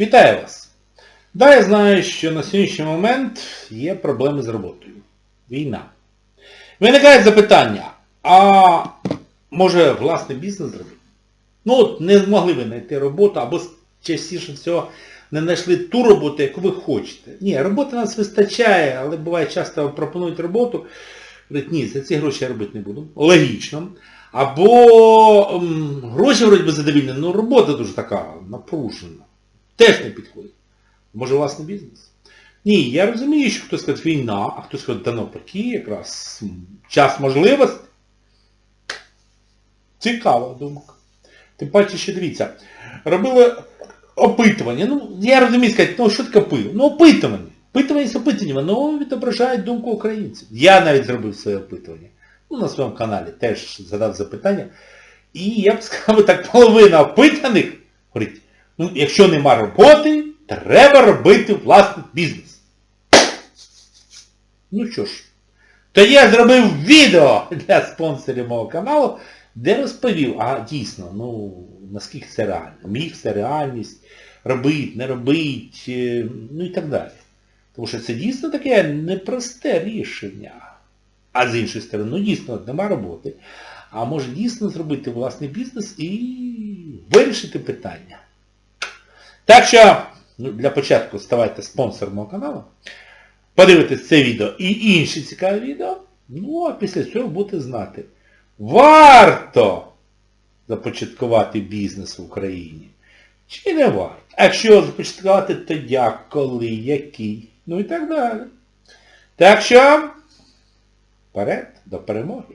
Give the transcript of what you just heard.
Вітаю вас! Да, я знаю, що на сьогоднішній момент є проблеми з роботою. Війна. Виникає запитання, а може власний бізнес зробити? Ну от не змогли ви знайти роботу, або частіше всього не знайшли ту роботу, яку ви хочете. Ні, роботи нас вистачає, але буває часто пропонують роботу. Говорять, ні, за ці гроші я робити не буду. Логічно. Або м, гроші вроді би задовільні, але робота дуже така напружена. Теж не підходить. Може власний бізнес? Ні, я розумію, що хтось скаже війна, а хтось скаже, да навпаки, якраз час можливостей. Цікава думка. Тим паче, що дивіться, робили опитування. Ну, я розумію сказати, ну що таке пив? Ну опитування. Опитування з опитування, воно відображає думку українців. Я навіть зробив своє опитування. Ну, на своєму каналі теж задав запитання. І я б сказав, так половина опитаних говорить, ну, якщо нема роботи, треба робити власний бізнес. Ну що ж, то я зробив відео для спонсорів мого каналу, де розповів, а дійсно, ну, наскільки це реально, міг це реальність, робить, не робить, е, ну і так далі. Тому що це дійсно таке непросте рішення. А з іншої сторони, ну дійсно, нема роботи. А може дійсно зробити власний бізнес і вирішити питання. Так що, ну, для початку ставайте спонсором мого каналу, подивитесь це відео і інші цікаві відео, ну а після цього будете знати, варто започаткувати бізнес в Україні. Чи не варто? А якщо започаткувати, то як, коли, який, ну і так далі. Так що, вперед, до перемоги.